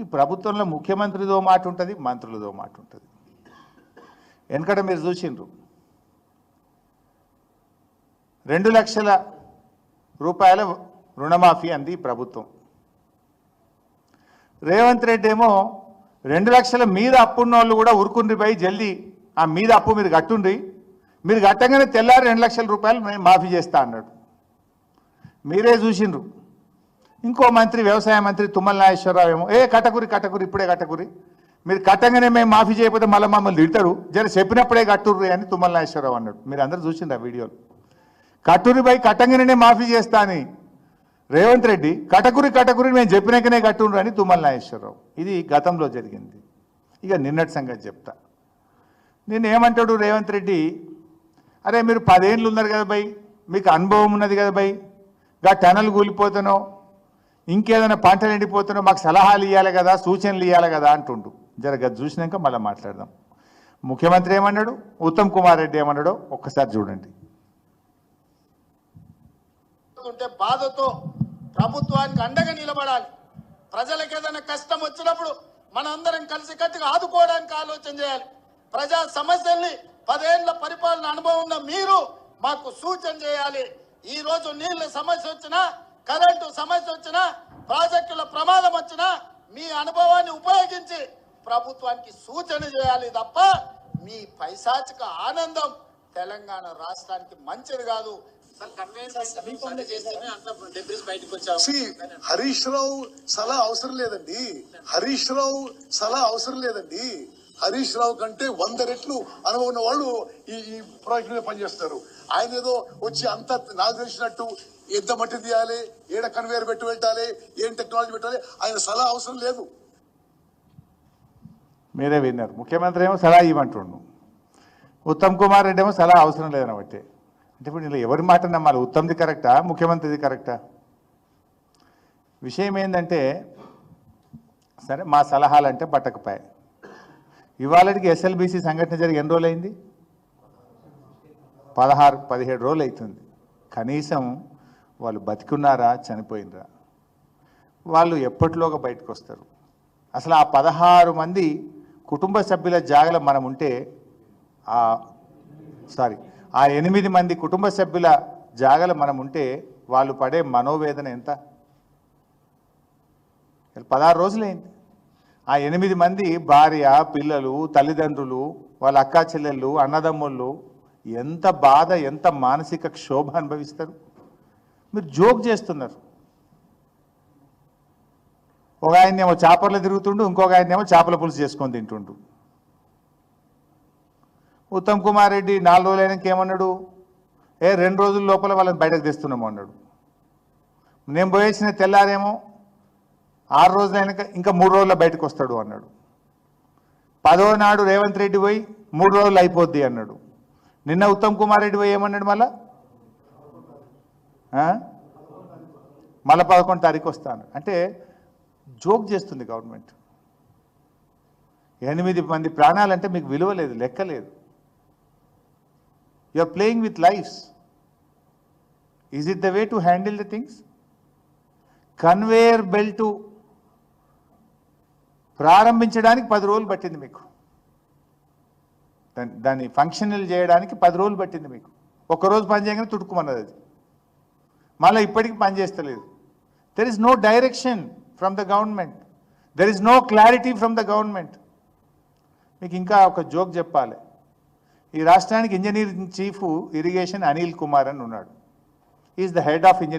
ఈ ప్రభుత్వంలో ముఖ్యమంత్రిదో మాట ఉంటుంది మంత్రులదో మాట ఉంటుంది. వెనకట మీరు చూసిండ్రు. రెండు లక్షల రూపాయల రుణమాఫీ అంది ప్రభుత్వం. రేవంత్ రెడ్డి ఏమో రెండు లక్షల మీద అప్పున్న వాళ్ళు కూడా ఉరుకుండ్రి పోయి జల్దీ ఆ మీద అప్పు మీరు కట్టుండ్రి. మీరు కట్టగానే తెల్లారి రెండు లక్షల రూపాయలు మేము మాఫీ చేస్తా అన్నాడు. మీరే చూసిండ్రు. ఇంకో మంత్రి వ్యవసాయ మంత్రి తుమ్మల నాగేశ్వరరావు ఏమో. ఏ కటకురి కటకురి ఇప్పుడే కటకురి. మీరు కట్టంగానే మేము మాఫీ చేయకపోతే మళ్ళీ మమ్మల్ని తిడతారు. జర చెప్పినప్పుడే కట్టుర్రి అని తుమ్మల నాగేశ్వరరావు అన్నాడు. మీరు అందరూ చూసిండ్రు ఆ వీడియోలు. కట్టురి పై కట్టంగానే మాఫీ చేస్తా అని రేవంత్ రెడ్డి కటకురి కటకురి మేము చెప్పినాకనే కట్టుండ్రు అని తుమ్మల నాగేశ్వరరావు. ఇది గతంలో జరిగింది. ఇక నిన్నటి సంగతి చెప్తా. నేను ఏమంటాడు రేవంత్ రెడ్డి? అరే మీరు పదేళ్ళు ఉన్నారు కదా బై మీకు అనుభవం ఉన్నది కదా బై. గా టనల్ కూలిపోతానో ఇంకేదైనా పంటలు ఎండిపోతున్నా మాకు సలహాలు ఇవ్వాలి కదా సూచనలు ఇవ్వాలి కదా అంటుండు. జర చూసినాక మళ్ళీ మాట్లాడదాం. ముఖ్యమంత్రి ఏమన్నాడు? ఉత్తమ్ కుమార్ రెడ్డి ఏమన్నాడో ఒక్కసారి చూడండి. ఉంటే బాధతో ప్రభుత్వానికి అండగా నిలబడాలి. ప్రజలకు ఏదైనా కష్టం వచ్చినప్పుడు మనందరం కలిసికట్టుగా ఆదుకోవడానికి ఆలోచన చేయాలి. ప్రజా సమస్యల్ని పదేళ్ళ పరిపాలన అనుభవం ఉన్న మీరు మాకు సూచన చేయాలి. ఈ రోజు నీళ్ళ సమస్య వచ్చినా కరెంటు సమస్య వచ్చినా ప్రాజెక్టుల ప్రమాదం వచ్చినా మీ అనుభవాన్ని ఉపయోగించి ప్రభుత్వానికి సూచన చేయాలి తప్ప మీ పైశాచిక ఆనందం తెలంగాణ రాష్ట్రానికి మంచిది కాదు. హరీష్ రావు సలహా అవసరం లేదండి. హరీష్ రావు సలహా అవసరం లేదండి. హరీష్ రావు కంటే వంద రెట్లు అనుభవం ఉన్న వాళ్ళు ఈ ఈ ప్రాజెక్ట్ మీద పనిచేస్తారు. ఆయన ఏదో వచ్చి అంత నాకు తెలిసినట్టు ఎంత మట్టి తీయాలి ఏడ కన్వేయర్ పెట్టి పెట్టాలి ఏం టెక్నాలజీ పెట్టాలి ఆయన సలహా అవసరం లేదు. మీరే విన్నారు. ముఖ్యమంత్రి ఏమో సలహా ఇవ్వమంటుండు. ఉత్తమ్ కుమార్ రెడ్డి ఏమో సలహా అవసరం లేదని బట్టి అంటే ఇప్పుడు ఇలా ఎవరి మాట నమ్మాలి? ఉత్తమ్ది కరెక్టా? ముఖ్యమంత్రిది కరెక్టా? విషయం ఏంటంటే సరే మా సలహాలు అంటే పట్టకపోయాయి ఇవాళకి ఎస్ఎల్బిసి సంఘటన జరిగి ఎన్ని రోజులు అయింది పదహారు పదిహేడు రోజులు అవుతుంది కనీసం వాళ్ళు బతికున్నారా చనిపోయినరా వాళ్ళు ఎప్పటిలోగా బయటకు వస్తారు? అసలు ఆ పదహారు మంది కుటుంబ సభ్యుల జాగలో మనం ఉంటే ఆ సారీ ఆ ఎనిమిది మంది కుటుంబ సభ్యుల జాగలు మనం ఉంటే వాళ్ళు పడే మనోవేదన ఎంత? పదహారు రోజులైంది. ఆ ఎనిమిది మంది భార్య పిల్లలు తల్లిదండ్రులు వాళ్ళ అక్కా చెల్లెళ్ళు అన్నదమ్ముళ్ళు ఎంత బాధ ఎంత మానసిక క్షోభ అనుభవిస్తారు? మీరు జోక్ చేస్తున్నారు. ఒక ఆయన ఏమో చేపలు తిరుగుతుండు ఇంకొక ఆయన ఏమో చేపల పులుసు చేసుకొని తింటుండు. ఉత్తమ్ కుమార్ రెడ్డి నాలుగు రోజులు అయినాక ఏమన్నాడు? ఏ రెండు రోజుల లోపల వాళ్ళని బయటకు తెస్తున్నాము అన్నాడు. నేను పోయేసిన తెల్లారేమో ఆరు రోజులైనాక ఇంకా మూడు రోజుల్లో బయటకు వస్తాడు అన్నాడు. పదో నాడు రేవంత్ రెడ్డి పోయి మూడు రోజులు అయిపోద్ది అన్నాడు. నిన్న ఉత్తమ్ కుమార్ రెడ్డి పోయి ఏమన్నాడు మళ్ళా? మళ్ళా పదకొండు తారీఖు వస్తాను అంటే జోక్ చేస్తుంది గవర్నమెంట్. ఎనిమిది మంది ప్రాణాలంటే మీకు విలువ లేదు లెక్క లేదు. You are playing with lives is it the way to handle the things conveyor belt ప్రారంభించడానికి పది రోజులు పట్టింది మీకు. దాన్ని దాన్ని ఫంక్షనల్ చేయడానికి పది రోజులు పట్టింది మీకు. ఒకరోజు పని చేయగానే తుడుకుమన్నది అది. మళ్ళీ ఇప్పటికి పనిచేస్తలేదు there is no direction from the government there is no clarity from the government మీకు ఇంకా ఒక జోక్ చెప్పాలి. ఈ రాష్ట్రానికి engineering chief irrigation Anil Kumar అని ఉన్నాడు. Is the head of engineering